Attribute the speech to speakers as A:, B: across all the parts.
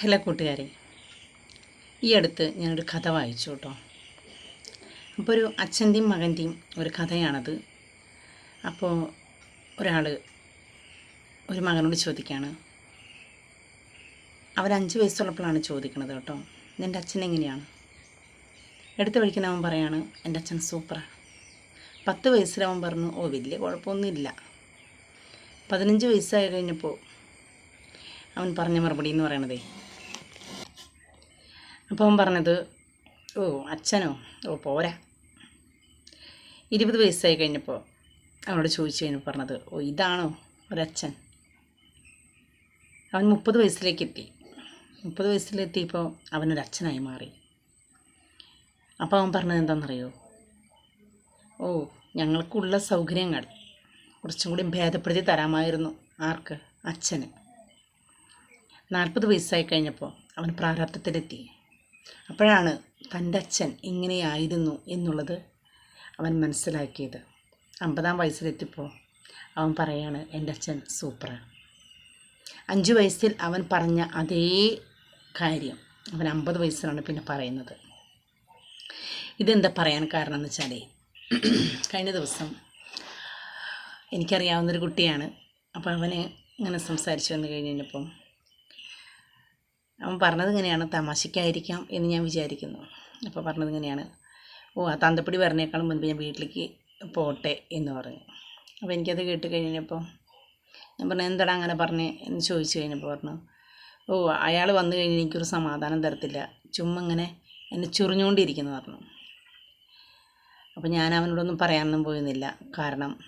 A: Hello കൂട്ടുകാരെ. ഈ അടുത്ത് ഞാനൊരു കഥ വായിച്ചു കേട്ടോ. അപ്പോൾ ഒരു അച്ഛന്റെയും മകന്റെയും ഒരു കഥയാണത്. അപ്പോൾ ഒരാൾ ഒരു മകനോട് ചോദിക്കുകയാണ്. അവൻ അഞ്ച് വയസ്സുള്ളപ്പോഴാണ് ചോദിക്കണത് കേട്ടോ. നിന്റെ അച്ഛൻ എങ്ങനെയാണ്? എടുത്ത വിളിക്കുന്നവൻ പറയാണ് എന്റെ അച്ഛൻ സൂപ്പറാണ് പത്ത് വയസ്സിലവൻ പറഞ്ഞു ഓ വലിയ കുഴപ്പമൊന്നുമില്ല. പതിനഞ്ച് വയസ്സായി കഴിഞ്ഞപ്പോൾ അവൻ പറഞ്ഞ മറുപടി എന്ന് പറയണതേ അവൻ പറഞ്ഞത് ഓ അച്ഛനോ? ഓ പോരാ. ഇരുപത് വയസ്സായി കഴിഞ്ഞപ്പോൾ അവനോട് ചോദിച്ചു കഴിഞ്ഞപ്പോൾ പറഞ്ഞത് ഓ ഇതാണോ ഒരച്ഛൻ? അവൻ മുപ്പത് വയസ്സിലേക്ക് എത്തി. മുപ്പത് വയസ്സിലെത്തിയപ്പോൾ അവനൊരച്ഛനായി മാറി. അപ്പോൾ അവൻ പറഞ്ഞത് എന്താണെന്നറിയോ? ഓ ഞങ്ങൾക്കുള്ള സൗകര്യങ്ങൾ കുറച്ചും കൂടി ഭേദപ്പെടുത്തി തരാമായിരുന്നു ആർക്ക്? അച്ഛന്. നാൽപ്പത് വയസ്സായി കഴിഞ്ഞപ്പോൾ അവൻ പ്രാരാബ്ധത്തിലെത്തി. അപ്പോഴാണ് തന്റെ അച്ഛൻ ഇങ്ങനെയായിരുന്നു എന്നുള്ളത് അവൻ മനസ്സിലാക്കിയത്. അമ്പതാം വയസ്സിലെത്തിയപ്പോൾ അവൻ പറയാണ് എന്റെ അച്ഛൻ സൂപ്പറാണ് അഞ്ച് വയസ്സിൽ അവൻ പറഞ്ഞ അതേ കാര്യം അവൻ അമ്പത് വയസ്സിലാണ് പിന്നെ പറയുന്നത്. ഇതെന്താ പറയാൻ കാരണം എന്ന് വെച്ചാൽ കഴിഞ്ഞ ദിവസം എനിക്കറിയാവുന്നൊരു കുട്ടിയാണ്. അപ്പോൾ അവന് ഇങ്ങനെ സംസാരിച്ചു വന്നു കഴിഞ്ഞപ്പം അവൻ പറഞ്ഞത് ഇങ്ങനെയാണ് തമാശയ്ക്കായിരിക്കാം എന്ന് ഞാൻ വിചാരിക്കുന്നു. അപ്പോൾ പറഞ്ഞത് ഇങ്ങനെയാണ് ഓ ആ തന്തപ്പടി പറഞ്ഞേക്കാളും മുൻപ് ഞാൻ വീട്ടിലേക്ക് പോട്ടെ എന്ന് പറഞ്ഞു. അപ്പോൾ എനിക്കത് കേട്ട് കഴിഞ്ഞപ്പോൾ ഞാൻ പറഞ്ഞു എന്താടാ അങ്ങനെ പറഞ്ഞേ? എന്ന് ചോദിച്ചു കഴിഞ്ഞപ്പോൾ പറഞ്ഞു ഓ അയാൾ വന്നു കഴിഞ്ഞാൽ എനിക്കൊരു സമാധാനം തരത്തില്ല. ചുമ്മാ ഇങ്ങനെ എന്നെ ചുറിഞ്ഞുകൊണ്ടിരിക്കുന്നു പറഞ്ഞു. അപ്പോൾ ഞാൻ അവനോടൊന്നും പറയാനൊന്നും പോയിരുന്നില്ല. കാരണം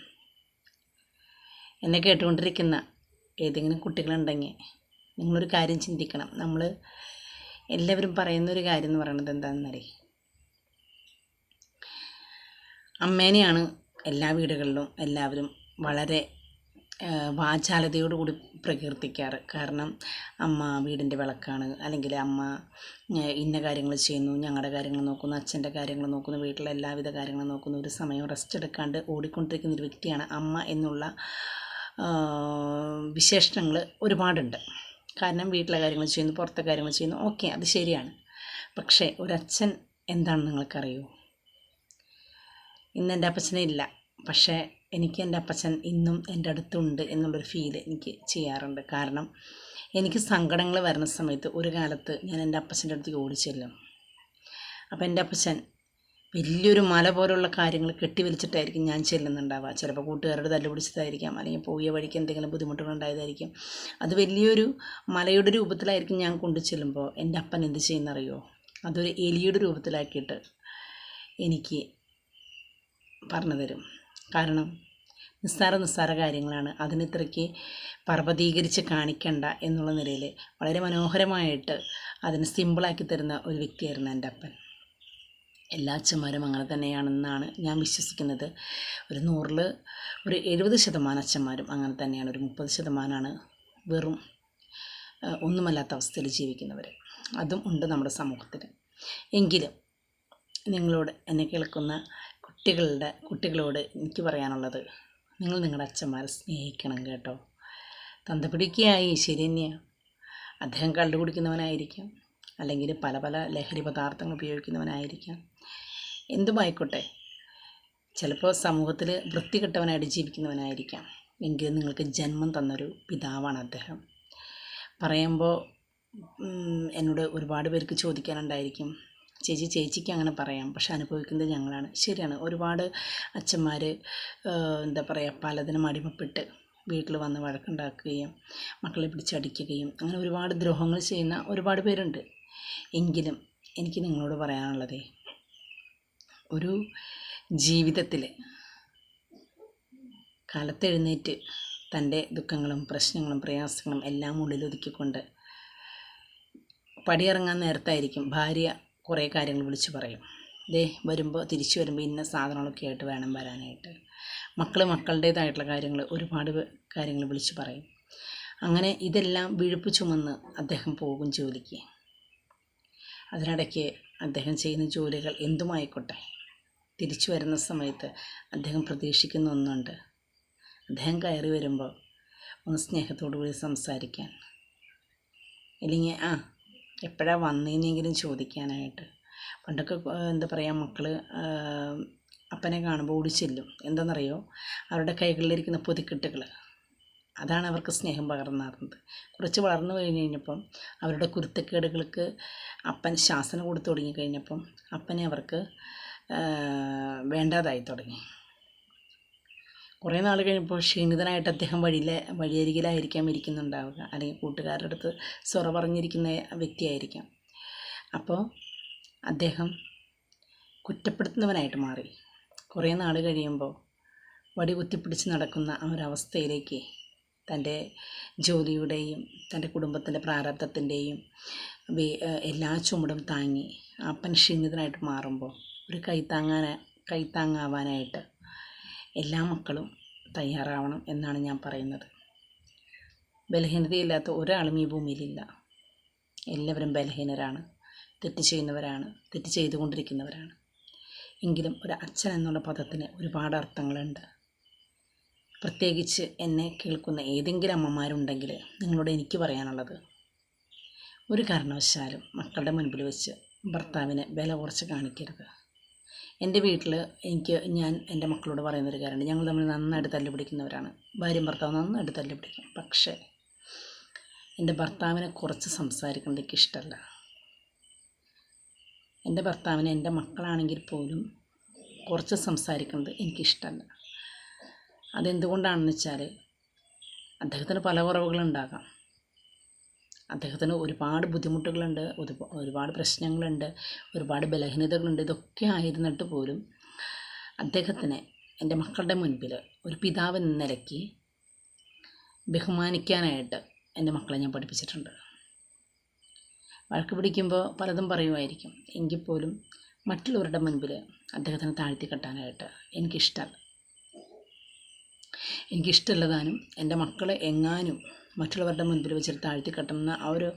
A: എന്നെ കേട്ടുകൊണ്ടിരിക്കുന്ന ഏതെങ്കിലും കുട്ടികളുണ്ടെങ്കിൽ നിങ്ങളൊരു കാര്യം ചിന്തിക്കണം. നമ്മൾ എല്ലാവരും പറയുന്ന ഒരു കാര്യം എന്ന് പറയുന്നത് എന്താണെന്നറിയ? അമ്മേനെയാണ് എല്ലാ വീടുകളിലും എല്ലാവരും വളരെ വാചാലതയോടുകൂടി പ്രകീർത്തിക്കാറ്. കാരണം അമ്മ വീടിന്റെ വിളക്കാണ്. അല്ലെങ്കിൽ അമ്മ ഇന്ന കാര്യങ്ങൾ ചെയ്യുന്നു ഞങ്ങളുടെ കാര്യങ്ങൾ നോക്കുന്നു അച്ഛന്റെ കാര്യങ്ങൾ നോക്കുന്നു വീട്ടിലെ എല്ലാവിധ കാര്യങ്ങളും നോക്കുന്നു. ഒരു സമയം റെസ്റ്റ് എടുക്കാണ്ട് ഓടിക്കൊണ്ടിരിക്കുന്ന ഒരു വ്യക്തിയാണ് അമ്മ എന്നുള്ള വിശേഷണങ്ങൾ ഒരുപാടുണ്ട്. കാരണം വീട്ടിലെ കാര്യങ്ങൾ ചെയ്യുന്നു പുറത്തെ കാര്യങ്ങൾ ചെയ്യുന്നു. ഓക്കെ അത് ശരിയാണ്. പക്ഷേ ഒരച്ഛൻ എന്താണെന്ന് നിങ്ങൾക്കറിയോ? ഇന്ന് എന്റെ അപ്പച്ചനെ ഇല്ല. പക്ഷേ എനിക്ക് എന്റെ അപ്പച്ചൻ ഇന്നും എന്റെ അടുത്തുണ്ട് എന്നുള്ളൊരു ഫീൽ എനിക്ക് ചെയ്യാറുണ്ട്. കാരണം എനിക്ക് സങ്കടങ്ങൾ വരുന്ന സമയത്ത് ഒരു കാലത്ത് ഞാൻ എന്റെ അപ്പച്ചന്റെ അടുത്തേക്ക് ഓടിച്ചെല്ലും. അപ്പോൾ എന്റെ അപ്പച്ചൻ വലിയൊരു മല പോലുള്ള കാര്യങ്ങൾ കെട്ടിവലിച്ചിട്ടായിരിക്കും ഞാൻ ചെല്ലുന്നുണ്ടാവുക. ചിലപ്പോൾ കൂട്ടുകാരുടെ തല്ല് പിടിച്ചതായിരിക്കാം അല്ലെങ്കിൽ പോയ വഴിക്ക് എന്തെങ്കിലും ബുദ്ധിമുട്ടുകൾ ഉണ്ടായതായിരിക്കും. അത് വലിയൊരു മലയുടെ രൂപത്തിലായിരിക്കും ഞാൻ കൊണ്ടു ചെല്ലുമ്പോൾ എന്റെ അപ്പൻ എന്ത് ചെയ്യുന്നറിയോ? അതൊരു എലിയുടെ രൂപത്തിലാക്കിയിട്ട് എനിക്ക് പറഞ്ഞു തരും. കാരണം നിസ്സാര നിസ്സാര കാര്യങ്ങളാണ്. അതിനിത്രയ്ക്ക് പർവതീകരിച്ച് കാണിക്കണ്ട എന്നുള്ള നിലയിൽ വളരെ മനോഹരമായിട്ട് അതിന് സിമ്പിളാക്കി തരുന്ന ഒരു വ്യക്തിയായിരുന്നു എന്റെ അപ്പൻ. എല്ലാ അച്ഛന്മാരും അങ്ങനെ തന്നെയാണെന്നാണ് ഞാൻ വിശ്വസിക്കുന്നത്. ഒരു നൂറിൽ ഒരു എഴുപത് ശതമാനം അച്ഛന്മാരും അങ്ങനെ തന്നെയാണ്. ഒരു മുപ്പത് ശതമാനമാണ് വെറും ഒന്നുമല്ലാത്ത അവസ്ഥയിൽ ജീവിക്കുന്നവർ അതും ഉണ്ട് നമ്മുടെ സമൂഹത്തിൽ എങ്കിലും നിങ്ങളോട് എന്നെ കേൾക്കുന്ന കുട്ടികളുടെ കുട്ടികളോട് എനിക്ക് പറയാനുള്ളത് നിങ്ങൾ നിങ്ങളുടെ അച്ഛന്മാരെ സ്നേഹിക്കണം കേട്ടോ. തന്തപിടിക്കായി ശരി തന്നെയാണ് അദ്ദേഹം കള്ളു കുടിക്കുന്നവനായിരിക്കാം. അല്ലെങ്കിൽ പല പല ലഹരി പദാർത്ഥങ്ങൾ ഉപയോഗിക്കുന്നവനായിരിക്കാം. എന്തുമായിക്കോട്ടെ ചിലപ്പോൾ സമൂഹത്തിൽ വൃത്തി വൃത്തികെട്ടവനായിട്ട് ജീവിക്കുന്നവനായിരിക്കാം. എങ്കിലും നിങ്ങൾക്ക് ജന്മം തന്നൊരു പിതാവാണ് അദ്ദേഹം. പറയുമ്പോൾ എന്നോട് ഒരുപാട് പേർക്ക് ചോദിക്കാനുണ്ടായിരിക്കും ചേച്ചി ചേച്ചിക്ക് അങ്ങനെ പറയാം പക്ഷെ അനുഭവിക്കുന്നത് ഞങ്ങളാണ്. ശരിയാണ് ഒരുപാട് അച്ഛന്മാർ എന്താ പറയുക പലതിനും അടിമപ്പെട്ട് വീട്ടിൽ വന്ന് വഴക്കുണ്ടാക്കുകയും മക്കളെ പിടിച്ചടിക്കുകയും അങ്ങനെ ഒരുപാട് ദ്രോഹങ്ങൾ ചെയ്യുന്ന ഒരുപാട് പേരുണ്ട്. എങ്കിലും എനിക്ക് നിങ്ങളോട് പറയാനുള്ളത് ഒരു ജീവിതത്തിൽ കാലത്തെഴുന്നേറ്റ് തന്റെ ദുഃഖങ്ങളും പ്രശ്നങ്ങളും പ്രയാസങ്ങളും എല്ലാം ഉള്ളിലൊതുക്കിക്കൊണ്ട് പടിയിറങ്ങാൻ നേരത്തായിരിക്കും ഭാര്യ കുറേ കാര്യങ്ങൾ വിളിച്ചു പറയും. ദേ വരുമ്പോൾ തിരിച്ചു വരുമ്പോൾ ഇന്ന സാധനങ്ങളൊക്കെ ആയിട്ട് വേണം വരാനായിട്ട്. മക്കൾ മക്കളുടേതായിട്ടുള്ള കാര്യങ്ങൾ ഒരുപാട് കാര്യങ്ങൾ വിളിച്ചു പറയും. അങ്ങനെ ഇതെല്ലാം വിഴുപ്പ് ചുമന്ന് അദ്ദേഹം പോകും ജോലിക്ക്. അതിനിടയ്ക്ക് അദ്ദേഹം ചെയ്യുന്ന ജോലികൾ എന്തുമായിക്കോട്ടെ. തിരിച്ചു വരുന്ന സമയത്ത് അദ്ദേഹം പ്രതീക്ഷിക്കുന്ന ഒന്നുണ്ട്. അദ്ദേഹം കയറി വരുമ്പോൾ ഒന്ന് സ്നേഹത്തോടു കൂടി സംസാരിക്കാൻ. അല്ലെങ്കിൽ ആ എപ്പോഴാണ് വന്നതെന്നെങ്കിലും ചോദിക്കാനായിട്ട്. പണ്ടൊക്കെ എന്താ പറയുക മക്കൾ അപ്പനെ കാണുമ്പോൾ ഓടിച്ചെല്ലും എന്താണെന്നറിയോ അവരുടെ കൈകളിലിരിക്കുന്ന പൊതിക്കെട്ടുകൾ അതാണ് അവർക്ക് സ്നേഹം പകർന്നാറുന്നത്. കുറച്ച് വളർന്നു കഴിഞ്ഞ് കഴിഞ്ഞപ്പം അവരുടെ കുരുത്തക്കേടുകൾക്ക് അപ്പൻ ശാസന കൊടുത്തു തുടങ്ങി കഴിഞ്ഞപ്പം അപ്പനെ അവർക്ക് വേണ്ടാതായി തുടങ്ങി. കുറേ നാൾ കഴിഞ്ഞപ്പോൾ ക്ഷീണിതനായിട്ട് അദ്ദേഹം വഴിയിലെ വഴിയരികിലായിരിക്കാം ഇരിക്കുന്നുണ്ടാവുക. അല്ലെങ്കിൽ കൂട്ടുകാരുടെ അടുത്ത് സ്വറ പറഞ്ഞിരിക്കുന്ന വ്യക്തിയായിരിക്കാം. അപ്പോൾ അദ്ദേഹം കുറ്റപ്പെടുത്തുന്നവനായിട്ട് മാറി. കുറേ നാൾ കഴിയുമ്പോൾ വടി കുത്തിപ്പിടിച്ച് നടക്കുന്ന ആ ഒരവസ്ഥയിലേക്ക് തന്റെ ജോലിയുടെയും തന്റെ കുടുംബത്തിന്റെ പ്രാരബ്ധത്തിന്റെയും എല്ലാ ചുമടും താങ്ങി അപ്പൻ ക്ഷീണിതനായിട്ട് മാറുമ്പോൾ ഒരു കൈത്താങ്ങാന കൈത്താങ്ങാവാനായിട്ട് എല്ലാ മക്കളും തയ്യാറാവണം എന്നാണ് ഞാൻ പറയുന്നത്. ബലഹീനതയില്ലാത്ത ഒരാളും ഈ ഭൂമിയിലില്ല. എല്ലാവരും ബലഹീനരാണ് തെറ്റ് ചെയ്യുന്നവരാണ് തെറ്റ് ചെയ്തുകൊണ്ടിരിക്കുന്നവരാണ്. എങ്കിലും ഒരു അച്ഛൻ എന്നുള്ള പദത്തിന് ഒരുപാട് അർത്ഥങ്ങളുണ്ട്. പ്രത്യേകിച്ച് എന്നെ കേൾക്കുന്ന ഏതെങ്കിലും അമ്മമാരുണ്ടെങ്കിൽ നിങ്ങളോട് എനിക്ക് പറയാനുള്ളത് ഒരു കാരണവശാലും മക്കളുടെ മുൻപിൽ വെച്ച് ഭർത്താവിനെ വില കുറച്ച് കാണിക്കരുത്. എന്റെ വീട്ടിൽ എനിക്ക് ഞാൻ എന്റെ മക്കളോട് പറയുന്നൊരു കാര്യമുണ്ട്. ഞങ്ങൾ തമ്മിൽ നന്നായിട്ട് തല്ലുപിടിക്കുന്നവരാണ്. ഭാര്യയും ഭർത്താവും നന്നായിട്ട് തല്ലുപിടിക്കും. പക്ഷേ എന്റെ ഭർത്താവിനെ കുറച്ച് സംസാരിക്കുന്നത് എനിക്ക് ഇഷ്ടമല്ല. എന്റെ ഭർത്താവിനെ എന്റെ മക്കളാണെങ്കിൽ പോലും കുറച്ച് സംസാരിക്കുന്നത് എനിക്കിഷ്ടമല്ല അതെന്തുകൊണ്ടാണെന്ന് വെച്ചാൽ അദ്ദേഹത്തിന് പല കുറവുകളുണ്ടാകാം. അദ്ദേഹത്തിന് ഒരുപാട് ബുദ്ധിമുട്ടുകളുണ്ട് ഒരുപാട് പ്രശ്നങ്ങളുണ്ട് ഒരുപാട് ബലഹീനതകളുണ്ട്. ഇതൊക്കെ ആയിരുന്നിട്ട് പോലും അദ്ദേഹത്തിന് എന്റെ മക്കളുടെ മുൻപിൽ ഒരു പിതാവ് എന്ന നിലയ്ക്ക് ബഹുമാനിക്കാനായിട്ട് എന്റെ മക്കളെ ഞാൻ പഠിപ്പിച്ചിട്ടുണ്ട്. വഴക്ക് പിടിക്കുമ്പോൾ പലതും പറയുമായിരിക്കും. എങ്കിൽ പോലും മറ്റുള്ളവരുടെ മുൻപിൽ അദ്ദേഹത്തിനെ താഴ്ത്തി കെട്ടാനായിട്ട് എനിക്കിഷ്ടമല്ല എനിക്കിഷ്ടമുള്ളതാനും എന്റെ മക്കളെ എങ്ങാനും മറ്റുള്ളവരുടെ മുൻപിൽ വെച്ചിട്ട് താഴ്ത്തി കെട്ടുന്ന ആ ഒരു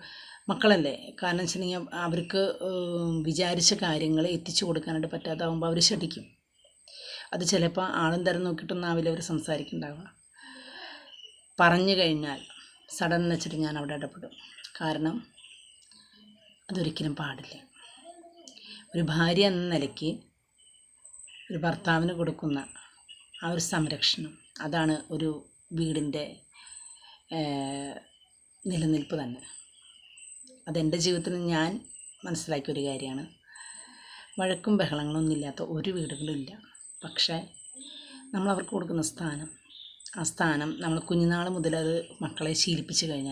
A: മക്കളല്ലേ? കാരണം വെച്ചിട്ടുണ്ടെങ്കിൽ അവർക്ക് വിചാരിച്ച കാര്യങ്ങൾ എത്തിച്ചു കൊടുക്കാനായിട്ട് പറ്റാതാവുമ്പോൾ അവർ ശഠിക്കും അത് ചിലപ്പോൾ ആളും തരം നോക്കിയിട്ടൊന്നും ആവില്ല അവർ സംസാരിക്കുന്നുണ്ടാവുക പറഞ്ഞു കഴിഞ്ഞാൽ സഡൻ വെച്ചിട്ട് ഞാൻ അവിടെ ഇടപെടും. കാരണം അതൊരിക്കലും പാടില്ല. ഒരു ഭാര്യ എന്ന നിലയ്ക്ക് ഒരു ഭർത്താവിന് കൊടുക്കുന്ന ആ ഒരു സംരക്ഷണം അതാണ് ഒരു വീടിന്റെ നിലനിൽപ്പ് തന്നെ. അതെന്റെ ജീവിതത്തിൽ ഞാൻ മനസ്സിലാക്കിയ ഒരു കാര്യമാണ്. വഴക്കും ബഹളങ്ങളൊന്നും ഇല്ലാത്ത ഒരു വീടുകളും ഇല്ല. പക്ഷേ നമ്മൾ അവർക്ക് കൊടുക്കുന്ന സ്ഥാനം ആ സ്ഥാനം നമ്മൾ കുഞ്ഞുനാൾ മുതൽ അത് മക്കളെ ശീലിപ്പിച്ച് കഴിഞ്ഞാൽ